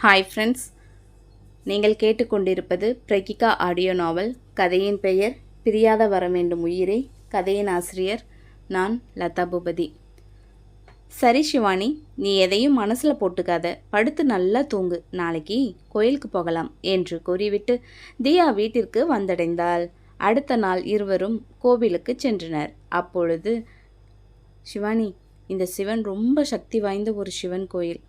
Hi friends நீங்கள் கேட்டுக்கொண்டிருப்பது பிரகிகா audio நாவல். கதையின் பெயர் பிரியாத வர வேண்டும் உயிரே. கதையின் ஆசிரியர் நான் லதா பூபதி. சரி சிவானி நீ எதையும் மனசில் போட்டுக்காத. படுத்து நல்லா தூங்கு. நாளைக்கு கோயிலுக்கு போகலாம் என்று கூறிவிட்டு தியா வீட்டிற்கு வந்தடைந்தாள். அடுத்த நாள் இருவரும் கோவிலுக்கு சென்றனர். அப்பொழுது சிவானி இந்த சிவன் ரொம்ப சக்தி வாய்ந்த ஒரு சிவன் கோயில்.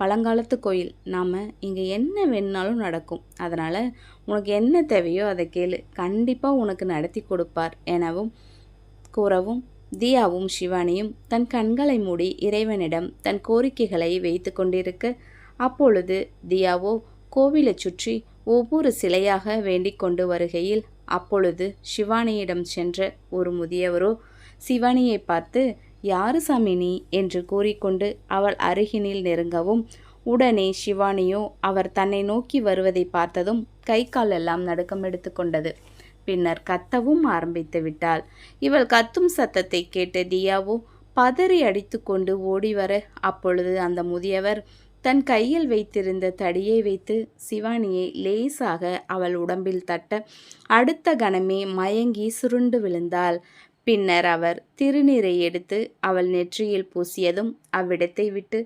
பழங்காலத்து கோயில். நாம் இங்கே என்ன வேணுனாலும் நடக்கும். அதனால் உனக்கு என்ன தேவையோ அதை கேளு. கண்டிப்பாக உனக்கு நடத்தி கொடுப்பார் எனவும் கூறவும் தியாவும் சிவானியும் தன் கண்களை மூடி இறைவனிடம் தன் கோரிக்கைகளை வைத்து கொண்டிருக்க அப்பொழுது தியாவோ கோவிலை சுற்றி ஒவ்வொரு சிலையாக வேண்டிக் கொண்டு வருகையில் அப்பொழுது சிவானியிடம் சென்ற ஒரு முதியவரோ சிவானியை பார்த்து யாரு சாமி நீ? என்று கூறிக்கொண்டு அவள் அருகினில் நெருங்கவும் உடனே சிவானியோ அவர் தன்னை நோக்கி வருவதை பார்த்ததும் கை காலெல்லாம் நடுக்கம் எடுத்துக்கொண்டது பின்னர் கத்தவும் ஆரம்பித்து விட்டாள். இவள் கத்தும் சத்தத்தை கேட்ட தியாவோ பதறி அடித்துக்கொண்டு ஓடி வர அப்பொழுது அந்த முதியவர் தன் கையில் வைத்திருந்த தடியை வைத்து சிவானியை லேசாக அவள் உடம்பில் தட்ட அடுத்த கணமே மயங்கி சுருண்டு விழுந்தாள். பின்னர் அவர் திருநீரை எடுத்து அவள் நெற்றியில் பூசியதும் அவ்விடத்தை விட்டு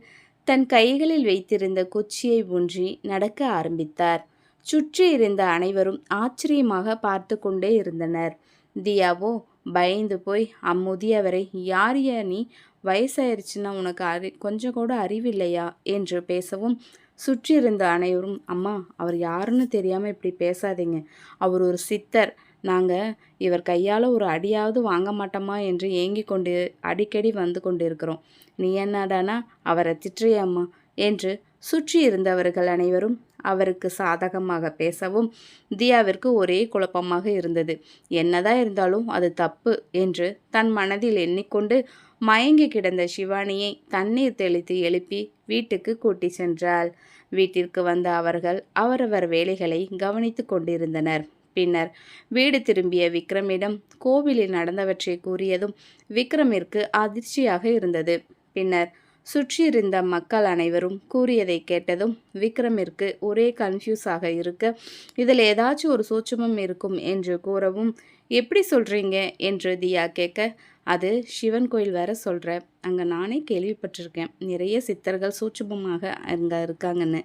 தன் கைகளில் வைத்திருந்த குச்சியை ஊன்றி நடக்க ஆரம்பித்தார். சுற்றி இருந்த அனைவரும் ஆச்சரியமாக பார்த்து கொண்டே இருந்தனர். தியாவோ பயந்து போய் அம்முதியவரை யார் நீ? வயசாயிருச்சுன்னா உனக்கு அறி கொஞ்சம் கூட அறிவில்லையா என்று பேசவும் சுற்றி இருந்த அனைவரும் அம்மா அவர் யாருன்னு தெரியாமல் இப்படி பேசாதீங்க. அவர் ஒரு சித்தர். நாங்கள் இவர் கையால் ஒரு அடியாவது வாங்க மாட்டோமா? என்று ஏங்கி கொண்டு அடிக்கடி வந்து கொண்டிருக்கிறோம். நீ என்னடானா அவரை திற்றியம்மா என்று சுற்றி இருந்தவர்கள் அனைவரும் அவருக்கு சாதகமாக பேசவும் தியாவிற்கு ஒரே குழப்பமாக இருந்தது. என்னதான் இருந்தாலும் அது தப்பு என்று தன் மனதில் எண்ணிக்கொண்டு மயங்கி கிடந்த சிவானியை தண்ணீர் தெளித்து எழுப்பி வீட்டுக்கு கூட்டி சென்றாள். வீட்டிற்கு வந்த அவர்கள் அவரவர் வேலைகளை கவனித்து கொண்டிருந்தனர். பின்னர் வீடு திரும்பிய விக்ரமிடம் கோவிலில் நடந்தவற்றை கூறியதும் விக்ரமிற்கு அதிர்ச்சியாக இருந்தது. பின்னர் சுற்றியிருந்த மக்கள் அனைவரும் கூறியதை கேட்டதும் விக்ரமிற்கு ஒரே கன்ஃபியூஸாக இருக்க இதில் ஏதாச்சும் ஒரு சூட்சமம் இருக்கும் என்று கூறவும் எப்படி சொல்கிறீங்க என்று தியா கேட்க அது சிவன் கோயில் வேற சொல்கிற அங்கே நானே கேள்விப்பட்டிருக்கேன். நிறைய சித்தர்கள் சூட்சமமாக அங்கே இருக்காங்கன்னு.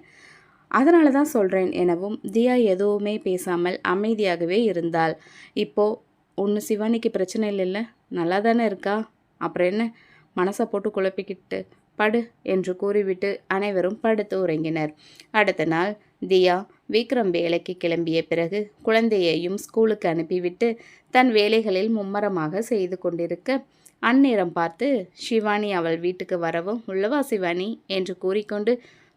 அதனால தான் சொல்கிறேன் எனவும் தியா எதுவுமே பேசாமல் அமைதியாகவே இருந்தாள். இப்போது ஒன்று சிவானிக்கு பிரச்சனை இல்லைல்ல? நல்லா தானே இருக்கா? அப்புறம் என்ன? மனசை போட்டு குழப்பிக்கிட்டு படு என்று கூறிவிட்டு அனைவரும் படுத்து உறங்கினர். அடுத்த நாள் தியா விக்ரம் வேலைக்கு கிளம்பிய பிறகு குழந்தையையும் ஸ்கூலுக்கு அனுப்பிவிட்டு தன் வேலைகளில் மும்மரமாக செய்து கொண்டிருக்க அந்நேரம் பார்த்து சிவானி அவள் வீட்டுக்கு வரவும் உள்ளவா சிவானி? என்று கூறிக்கொண்டு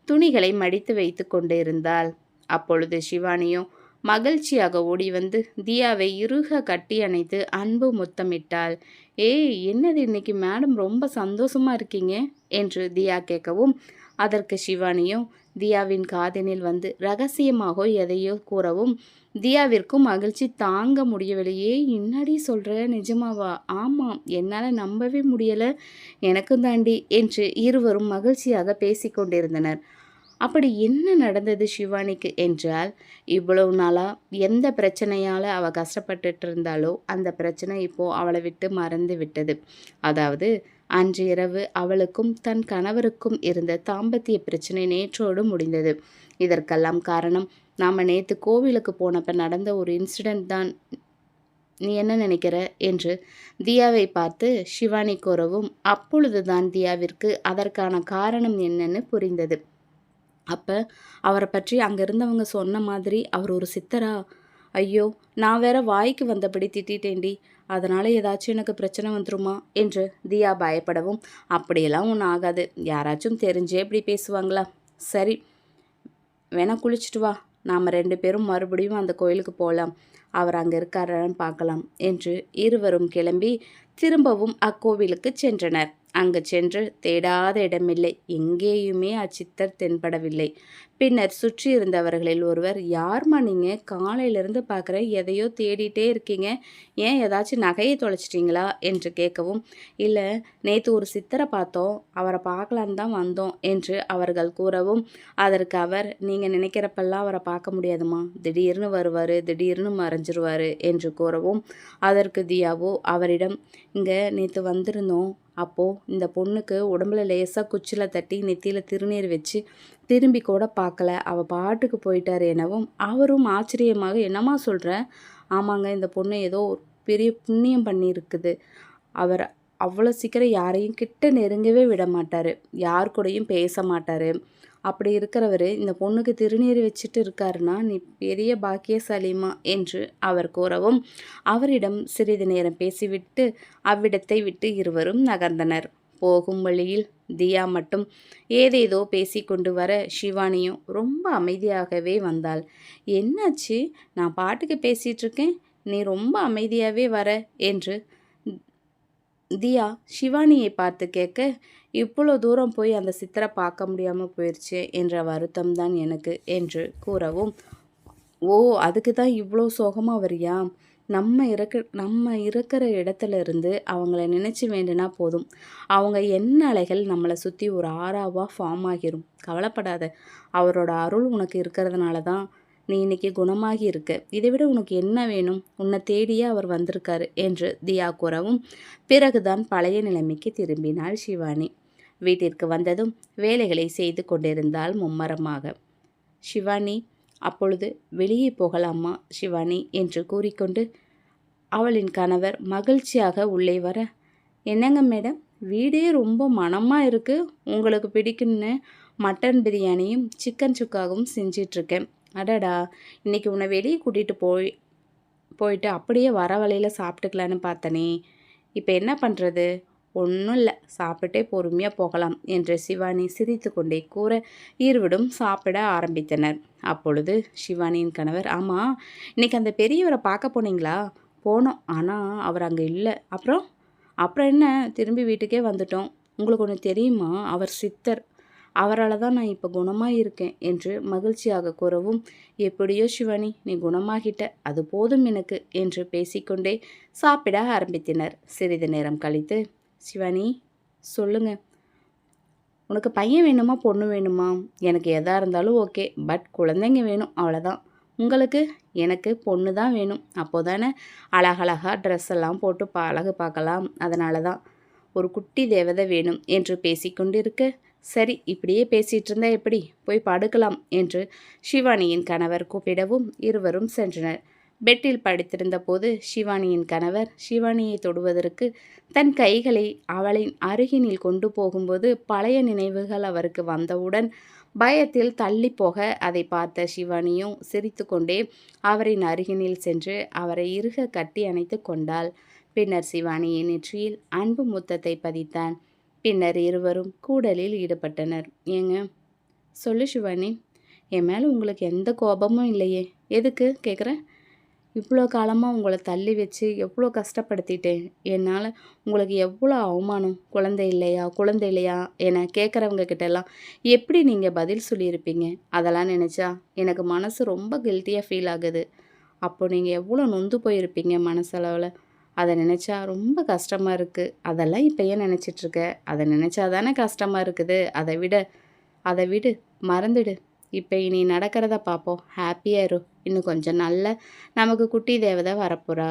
துணிகளை மடித்து வைத்து கொண்டிருந்தாள். அப்பொழுது சிவானியோ மகிழ்ச்சியாக ஓடி வந்து தியாவை இறுக கட்டி அணைத்து அன்பு முத்தமிட்டாள். ஏய் என்னது இன்னைக்கு மேடம் ரொம்ப சந்தோஷமா இருக்கீங்க? என்று தியா கேட்கவும் அதற்கு சிவானியும் தியாவின் காதினில் வந்து ரகசியமாக எதையோ கூறவும் தியாவிற்கும் மகிழ்ச்சி தாங்க முடியவில்லையே இன்னாடி சொல்கிற நிஜமாவா? ஆமாம் என்னால் நம்பவே முடியலை. எனக்கும் தாண்டி என்று இருவரும் மகிழ்ச்சியாக பேசிக்கொண்டிருந்தனர் அப்படி என்ன நடந்தது சிவானிக்கு என்றால் இவ்வளவு நாளாக எந்த பிரச்சனையால் அவள் கஷ்டப்பட்டுட்டு இருந்தாலோ அந்த பிரச்சனை இப்போது அவளை விட்டு மறந்து விட்டது. அதாவது அன்று இரவு அவளுக்கும் தன் கணவருக்கும் இருந்த தாம்பத்திய பிரச்சனை நேற்றோடு முடிந்தது. இதற்கெல்லாம் காரணம் நாம் நேற்று கோவிலுக்கு போனப்ப நடந்த ஒரு இன்சிடெண்ட் தான். நீ என்ன நினைக்கிற? என்று தியாவை பார்த்து சிவானி கூறவும் அப்பொழுதுதான் தியாவிற்கு அதற்கான காரணம் என்னன்னு புரிந்தது. அப்போ அவரை பற்றி அங்கே இருந்தவங்க சொன்ன மாதிரி அவர் ஒரு சித்தரா? ஐயோ நான் வேற வாய்க்கு வந்தபடி திட்டேன்டி அதனால் ஏதாச்சும் எனக்கு பிரச்சனை வந்துருமா? என்று தியா பயப்படவும் அப்படியெல்லாம் ஒன்றும் ஆகாது. யாராச்சும் தெரிஞ்சே இப்படி பேசுவாங்களா? சரி வேணா குளிச்சுட்டு வா. நாம் ரெண்டு பேரும் மறுபடியும் அந்த கோயிலுக்கு போகலாம் அவர் அங்கே இருக்காரான்னு பார்க்கலாம் என்று இருவரும் கிளம்பி திரும்பவும் அக்கோவிலுக்கு சென்றனர். அங்கு சென்று தேடாத இடமில்லை. எங்கேயுமே அச்சித்தர் தென்படவில்லை. பின்னர் சுற்றி இருந்தவர்களில் ஒருவர் யார்மா நீங்கள் காலையிலேருந்து பார்க்குற எதையோ தேடிட்டே இருக்கீங்க. ஏன் ஏதாச்சும் நகையை தொலைச்சிட்டிங்களா? என்று கேட்கவும் இல்லை நேற்று ஒரு சித்தரை பார்த்தோம். அவரை பார்க்கலான்னு தான் வந்தோம் என்று அவர்கள் கூறவும் அதற்கு அவர் நீங்கள் நினைக்கிறப்பெல்லாம் அவரை பார்க்க முடியாதுமா திடீர்னு வருவார் திடீர்னு மறைஞ்சிருவார் என்று கூறவும் அதற்கு தியாவோ அவரிடம் இங்கே நேற்று வந்திருந்தோம். அப்போது இந்த பொண்ணுக்கு உடம்புல லேசாக குச்சியில் தட்டி நெத்தியில் திருநீர் வச்சு திரும்பி கூட பார்க்கல. அவள் பாட்டுக்கு போயிட்டார் எனவும். அவரும் ஆச்சரியமாக என்னம்மா சொல்கிற ஆமாங்க இந்த பொண்ணு ஏதோ ஒரு பெரிய புண்ணியம் பண்ணியிருக்குது. அவர் அவ்வளோ சீக்கிரம் யாரையும் கிட்ட நெருங்கவே விட மாட்டார். யார் கூடயும் பேச மாட்டார். அப்படி இருக்கிறவர் இந்த பொண்ணுக்கு திருநீர் வச்சுட்டு இருக்காருன்னா நீ பெரிய பாக்கியசாலிமா என்று அவர் கூறவும் அவரிடம் சிறிது நேரம் பேசிவிட்டு அவ்விடத்தை விட்டு இருவரும் நகர்ந்தனர். போகும் வழியில் தியா மட்டும் ஏதேதோ பேசி கொண்டு வர சிவானியும் ரொம்ப அமைதியாகவே வந்தாள். என்னாச்சு? நான் பாட்டுக்கு பேசிகிட்டு இருக்கேன். நீ ரொம்ப அமைதியாகவே வர என்று தியா சிவானியை பார்த்து கேட்க இவ்வளோ தூரம் போய் அந்த சித்தரை பார்க்க முடியாமல் போயிடுச்சு என்ற வருத்தம் தான் எனக்கு என்று கூறவும் ஓ அதுக்கு தான் இவ்வளோ சோகமாக வரியா? நம்ம இருக்க நம்ம இருக்கிற இடத்துல இருந்து அவங்கள நினச்சி வேண்டுனா போதும். அவங்க என்ன அலைகள் நம்மளை சுற்றி ஒரு ஆறாவாக ஃபார்ம் ஆகிரும். கவலைப்படாத. அவரோட அருள் உனக்கு இருக்கிறதுனால தான் நீ இன்னைக்கு குணமாகி இருக்க. இதை விட உனக்கு என்ன வேணும்? உன்னை தேடியே அவர் வந்திருக்காரு என்று தியா கூறவும் பிறகுதான் பழைய நிலைமைக்கு திரும்பினாள் சிவானி வீட்டிற்கு வந்ததும் வேலைகளை செய்து கொண்டிருந்தாள் மும்மரமாக. சிவானி அப்பொழுது வெளியே போகலாமா சிவானி என்று கூறிக்கொண்டு அவளின் கணவர் மகிழ்ச்சியாக உள்ளே வர என்னங்க மேடம் வீடே ரொம்ப மனமாக இருக்குது உங்களுக்கு பிடிக்கும்னு மட்டன் பிரியாணியும் சிக்கன் சுக்காவும் செஞ்சிட்ருக்கேன். அடடா இன்றைக்கி உன்னை வெளியே கூட்டிகிட்டு போய் போயிட்டு அப்படியே வர வழியில் சாப்பிட்டுக்கலான்னு பார்த்தனே. இப்போ என்ன பண்ணுறது ஒன்றும் இல்லை சாப்பிட்டே பொறுமையாக போகலாம் என்று சிவானி சிரித்து கொண்டே கூற இருவிடும் சாப்பிட ஆரம்பித்தனர். அப்பொழுது சிவானியின் கணவர் ஆமாம் இன்றைக்கி அந்த பெரியவரை பார்க்க போனீங்களா? போனோம் ஆனால் அவர் அங்கே இல்லை. அப்புறம்? அப்புறம் என்ன? திரும்பி வீட்டுக்கே வந்துட்டோம். உங்களுக்கு ஒன்று தெரியுமா? அவர் சித்தர். அவரால் தான் நான் இப்போ குணமாக இருக்கேன் என்று மகிழ்ச்சியாக கூறவும் எப்படியோ சிவானி நீ குணமாகிட்ட அது போதும் எனக்கு என்று பேசிக்கொண்டே சாப்பிட ஆரம்பித்தனர். சிறிது நேரம் கழித்து சிவானி சொல்லுங்க. உனக்கு பையன் வேணுமா பொண்ணு வேணுமா? எனக்கு எதாக இருந்தாலும் ஓகே பட் குழந்தைங்க வேணும் அவ்வளோதான் உங்களுக்கு எனக்கு பொண்ணு தான் வேணும். அப்போ தானே அழகழகாக ட்ரெஸ் எல்லாம் போட்டு அழகு பார்க்கலாம். அதனால தான் ஒரு குட்டி தேவதை வேணும் என்று பேசிக்கொண்டிருக்க சரி இப்படியே பேசிட்டு இருந்தா எப்படி? போய் படுக்கலாம் என்று சிவானியின் கணவர் கூப்பிடவும் இருவரும் சென்றனர். பெட்டில் படுத்திருந்த போது சிவானியின் கணவர் சிவானியை தொடுவதற்கு தன் கைகளை அவளின் அருகினில் கொண்டு போகும்போது பழைய நினைவுகள் அவருக்கு வந்தவுடன் பயத்தில் தள்ளி போக அதை பார்த்த சிவானியும் சிரித்து கொண்டே அவரின் அருகினில் சென்று அவரை இறுக கட்டி அணைத்து கொண்டாள். பின்னர் சிவானியின் நெற்றியில் அன்பு முத்தத்தை பதித்தான். பின்னர் இருவரும் கூடலில் ஈடுபட்டனர். ஏங்க? சொல்லு சிவானி என் மேலே உங்களுக்கு எந்த கோபமும் இல்லையே. எதுக்கு? கேட்குறேன் இவ்வளோ காலமாக உங்களை தள்ளி வச்சு எவ்வளோ கஷ்டப்படுத்திட்டேன். என்னால் உங்களுக்கு எவ்வளோ அவமானம்? குழந்தை இல்லையா? குழந்தை இல்லையா? என கேட்குறவங்க கிட்டெல்லாம் எப்படி நீங்கள் பதில் சொல்லியிருப்பீங்க? அதெல்லாம் நினச்சா எனக்கு மனசு ரொம்ப கில்ட்டியாக ஃபீல் ஆகுது. அப்போ நீங்கள் எவ்வளோ நொந்து போயிருப்பீங்க மனசளவில்? அதை நினச்சா ரொம்ப கஷ்டமாக இருக்குது அதெல்லாம் இப்போ ஏன் நினச்சிட்ருக்க அதை நினச்சா தானே கஷ்டமாக இருக்குது. அதை விட அதை விடு மறந்துடு. இப்போ இனி நடக்கிறத பார்ப்போம் ஹாப்பியாக இரு. இன்னும் கொஞ்சம் நல்ல நமக்கு குட்டி தேவதை வரப்போகிறா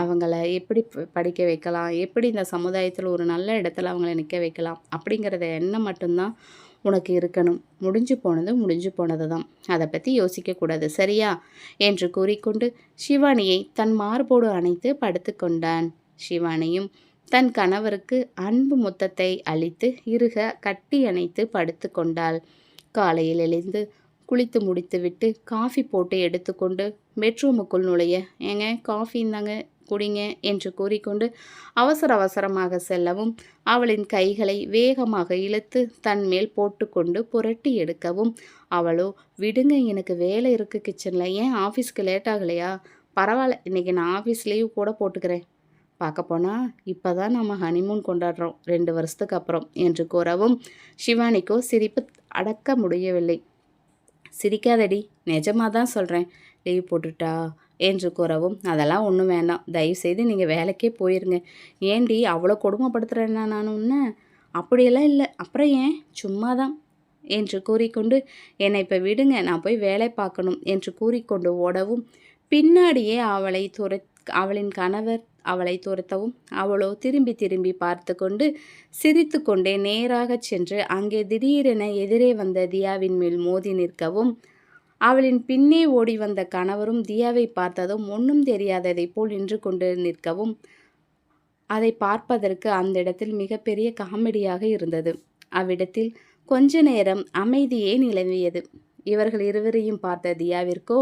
அவங்கள எப்படி படிக்க வைக்கலாம்? எப்படி இந்த சமுதாயத்தில் ஒரு நல்ல இடத்துல அவங்கள நிற்க வைக்கலாம்? அப்படிங்கிறத எண்ணம் மட்டும்தான் உனக்கு இருக்கணும். முடிஞ்சு போனது முடிஞ்சு போனது தான் அதை பற்றி யோசிக்கக்கூடாது சரியா? என்று கூறிக்கொண்டு சிவானியை தன் மார்போடு அணைத்து படுத்துக்கொண்டான் சிவானியும் தன் கணவருக்கு அன்பு முத்தத்தை அளித்து இருக கட்டி அணைத்து படுத்து கொண்டாள். காலையில் எழுந்து குளித்து முடித்துவிட்டு காஃபி போட்டு எடுத்துக்கொண்டு பெட்ரூமுக்குள் நுழைய ஏங்க காஃபி இந்தாங்க குடிங்க என்று கூறிக்கொண்டு அவசர அவசரமாக செல்லவும் அவளின் கைகளை வேகமாக இழுத்து தன் மேல் போட்டுக்கொண்டு புரட்டி எடுக்கவும் அவளோ விடுங்க எனக்கு வேலை இருக்குது கிச்சனில். ஏன் ஆஃபீஸ்க்கு லேட் ஆகலையா? பரவாயில்ல இன்றைக்கி நான் ஆஃபீஸ் லீவ் கூட போட்டுக்கிறேன். பார்க்க போனால் இப்போ தான் நம்ம ஹனிமூன் கொண்டாடுறோம் ரெண்டு வருஷத்துக்கு அப்புறம் என்று கூறவும் சிவானிக்கோ சிரிப்பு அடக்க முடியவில்லை. சிரிக்காதடி நிஜமாக தான் சொல்கிறேன் லீவ் போட்டுட்டா? என்று கூறவும் அதெல்லாம் ஒன்றும் வேண்டாம். தயவுசெய்து நீங்கள் வேலைக்கே போயிருங்க. ஏண்டி அவ்வளோ கொடுமைப்படுத்துகிறேன்னா நான் உன்ன? அப்படியெல்லாம் இல்லை. அப்புறம் ஏன்? சும்மா தான் என்று கூறிக்கொண்டு என்னை இப்போ விடுங்க. நான் போய் வேலை பார்க்கணும். என்று கூறிக்கொண்டு ஓடவும் பின்னாடியே அவளை துர அவளின் கணவர் அவளை துரத்தவும் அவளோ திரும்பி திரும்பி பார்த்து கொண்டு சிரித்து கொண்டே நேராக சென்று அங்கே திடீரென எதிரே வந்த தியாவின் மேல் மோதி நிற்கவும் அவளின் பின்னே ஓடி வந்த கணவரும் தியாவை பார்த்ததும் ஒன்றும் தெரியாததைப் போல் நின்று கொண்டு நிற்கவும் அதை பார்ப்பதற்கு அந்த இடத்தில் மிகப்பெரிய காமெடியாக இருந்தது. அவ்விடத்தில் கொஞ்ச நேரம் அமைதியே நிலவியது. இவர்கள் இருவரையும் பார்த்த தியாவிற்கோ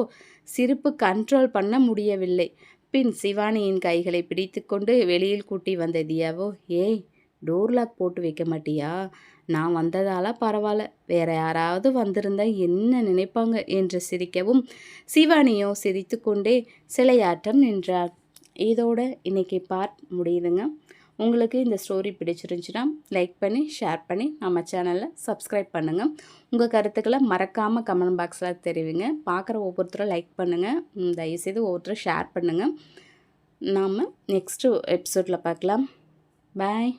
சிரிப்பு கண்ட்ரோல் பண்ண முடியவில்லை. பின் சிவானியின் கைகளை பிடித்துக்கொண்டு வெளியில் கூட்டி வந்த தியாவோ ஏய் டோர் லாக் போட்டு வைக்க மாட்டியா? நான் வந்ததால பரவாயில்ல. வேற யாராவது வந்திருந்தா என்ன நினைப்பாங்க? என்று சிரிக்கவும் சிவானியோ சிரித்துக்கொண்டே சிலையாட்டம் நின்றார் இதோட இன்னைக்கு பார்ட் முடியுதுங்க. உங்களுக்கு இந்த ஸ்டோரி பிடிச்சிருந்துச்சுன்னா லைக் பண்ணி ஷேர் பண்ணி நம்ம சேனலில் சப்ஸ்கிரைப் பண்ணுங்கள் உங்கள் கருத்துக்களை மறக்காமல் கமெண்ட் பாக்ஸில் தெரிவிங்க. பார்க்குற ஒவ்வொருத்தரும் லைக் பண்ணுங்கள் தயவுசெய்து ஒவ்வொருத்தரும் ஷேர் பண்ணுங்கள் நாம் நெக்ஸ்ட்டு எபிசோடில் பார்க்கலாம். பாய்